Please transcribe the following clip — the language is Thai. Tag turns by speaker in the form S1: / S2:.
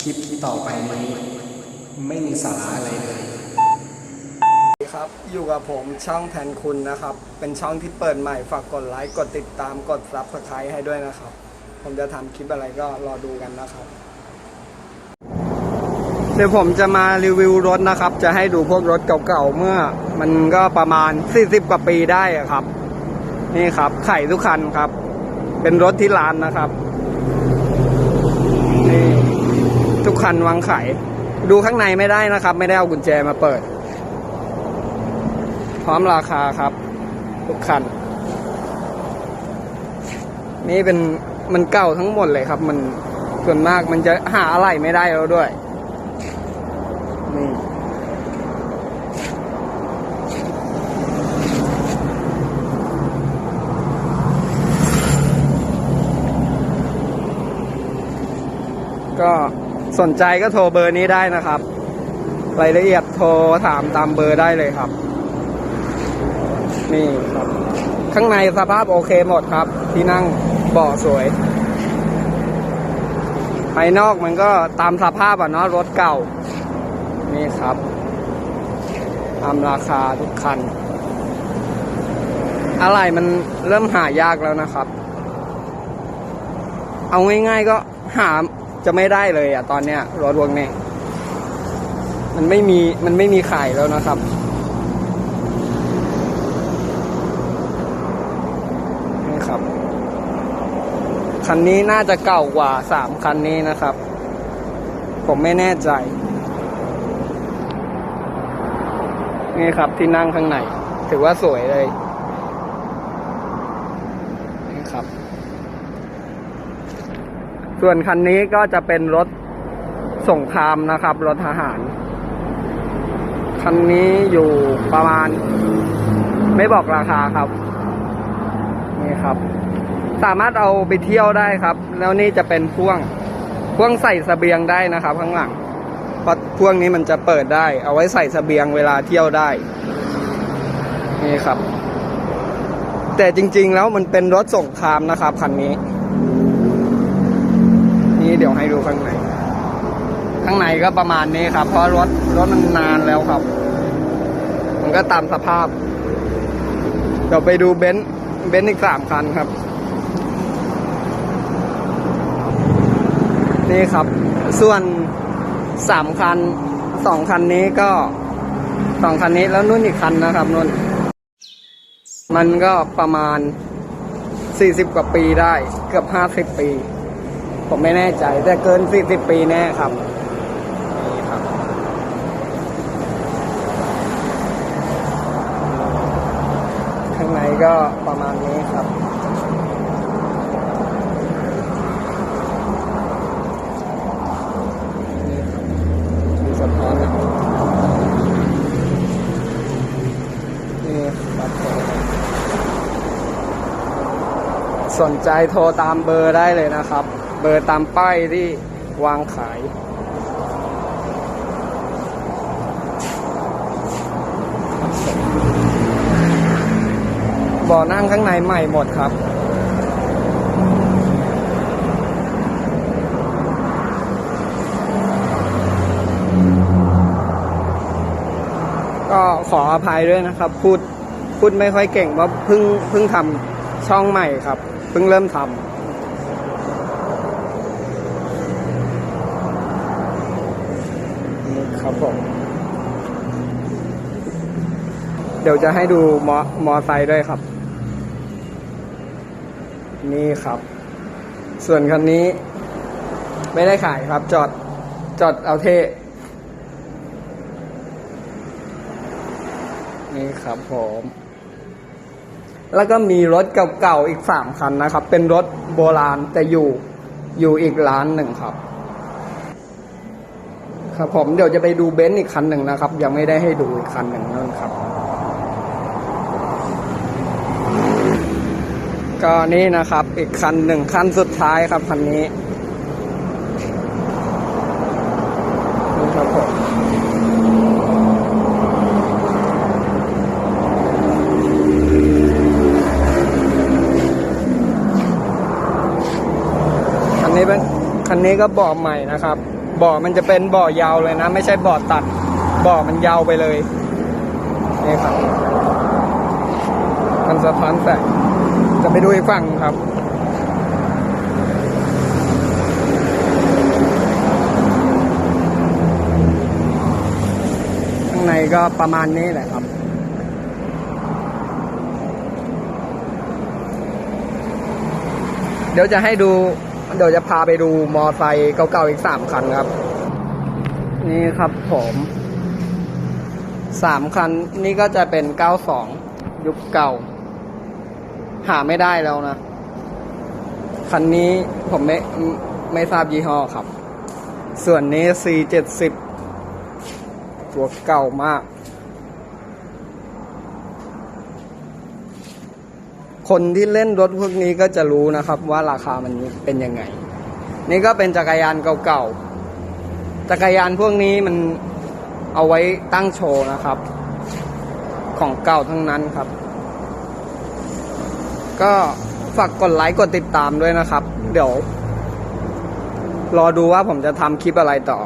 S1: คลิปต่อไปนี้ไม่มีสาระอะไรเลยครับ อยู่กับผมช่องแทนคุณนะครับ เป็นช่องที่เปิดใหม่ ฝากกดไลค์ กดติดตาม กดซับสไครต์ให้ด้วยนะครับ ผมจะทำคลิปอะไรก็รอดูกันนะครับ เดี๋ยวผมจะมารีวิวรถนะครับ จะให้ดูพวกรถเก่าๆ เมื่อ มันก็ประมาณ 40 กว่าปีได้ครับ นี่ครับ ไข่ทุกคันครับ เป็นรถที่ร้านนะครับ นี่ทุกคันวางไข่ดูข้างในไม่ได้นะครับ ไม่ได้เอากุญแจมาเปิด พร้อมราคาครับ ทุกคัน นี่เป็นมันเก่าทั้งหมดเลยครับ มันส่วนมากมันจะหาอะไรไม่ได้แล้วด้วย นี่ ก็สนใจก็โทรเบอร์นี้ได้นะครับ รายละเอียดโทรถามตามเบอร์ได้เลยครับ นี่ครับ ข้างในสภาพโอเคหมดครับ ที่นั่งเบาะสวย ภายนอกมันก็ตามสภาพอะเนาะรถเก่า นี่ครับตามราคาทุกคัน อะไรมันเริ่มหายากแล้วนะครับ เอาง่ายๆก็หา จะไม่ได้เลยอะตอนเนี้ยรถพวกนี้มันไม่มีมันไม่มีขายแล้วนะครับ นี่ครับ คันนี้น่าจะเก่ากว่าสามคันนี้นะครับ ผมไม่แน่ใจ นี่ครับที่นั่งข้างในถือว่าสวยเลย นี่ครับ ส่วนคันนี้ก็จะเป็นรถสงครามนะครับ รถทหาร คันนี้อยู่ประมาณ ไม่บอกราคาครับ นี่ครับ สามารถเอาไปเที่ยวได้ครับ แล้วนี่จะเป็นพ่วง พ่วงใส่สเสบียงได้นะครับ ข้างหลังเพราะพ่วงนี้มันจะเปิดได้ เอาไว้ใส่สเสบียงเวลาเที่ยวได้ นี่ครับ แต่จริง ๆ แล้วมันเป็นรถส่งครามนะครับคันนี้ เดี๋ยวให้ดูข้างใน ข้างในก็ประมาณนี้ครับ เพราะรถรถมันนานแล้วครับ มันก็ตามสภาพ เดี๋ยวไปดูเบนซ์เบนซ์อีกสามคันครับ นี่ครับ ส่วนสามคันสองคันนี้ก็สองคันนี้แล้วนุ่นอีกคันนะครับนุ่น มันก็ประมาณสี่สิบกว่าปีได้เกือบห้าสิบปี ผมไม่แน่ใจ แต่เกินสี่สิบปีแน่ครับนี่ครับ ข้างในก็ประมาณนี้ครับ นี่ครับมีสะท้อนนะนี่ครับผมสนใจโทรตามเบอร์ได้เลยนะครับ เบอร์ตามป้ายที่วางขาย บ่อนั่งข้างในใหม่หมดครับก็ขออภัยด้วยนะครับ พูดพูดไม่ค่อยเก่งเพราะเพิ่งเพิ่งทำช่องใหม่ครับ เพิ่งเริ่มทำนี่ ครับผม เดี๋ยวจะให้ดูมอมอไซค์ด้วยครับ นี่ครับ ส่วนคันนี้ ไม่ได้ขายครับ จอดจอดเอาเทนี่ครับผมแล้วก็มีรถเก่าๆอีกสามคันนะครับ เป็นรถโบราณแต่อยู่อยู่อีกร้านหนึ่งครับ ครับผมเดี๋ยวจะไปดูเบนซ์อีกคันหนึ่งนะครับ ยังไม่ได้ให้ดูอีกคันหนึ่งนั่นครับก็นี่นะครับ อีกคันหนึ่งคันสุดท้ายครับคันนี้นี่ครับผมคันนี้เป็นคันนี้ก็บ่อใหม่นะครับ บ่อมันจะเป็นบ่อยาวเลยนะ ไม่ใช่บ่อตัด บ่อมันยาวไปเลยนี่ครับมันสะท้อนแสงจะไปดูอีกฝั่งครับข้างในก็ประมาณนี้แหละครับเดี๋ยวจะให้ดู เดี๋ยวจะพาไปดูมอไซค์เก่าๆอีกสามคันครับ นี่ครับผมสามคันนี่ก็จะเป็นเก้าสองยุคเก่า หาไม่ได้แล้วนะ คันนี้ผมไม่ไม่ทราบยี่ห้อครับ ส่วนนี้ C เจ็ดสิบตัวเก่ามาก คนที่เล่นรถพวกนี้ก็จะรู้นะครับว่าราคามันเป็นยังไง นี่ก็เป็นจักรยานเก่าๆ จักรยานพวกนี้มันเอาไว้ตั้งโชว์นะครับ ของเก่าทั้งนั้นครับ ก็ฝากกดไลค์กดติดตามด้วยนะครับ เดี๋ยว รอดูว่าผมจะทำคลิปอะไรต่อ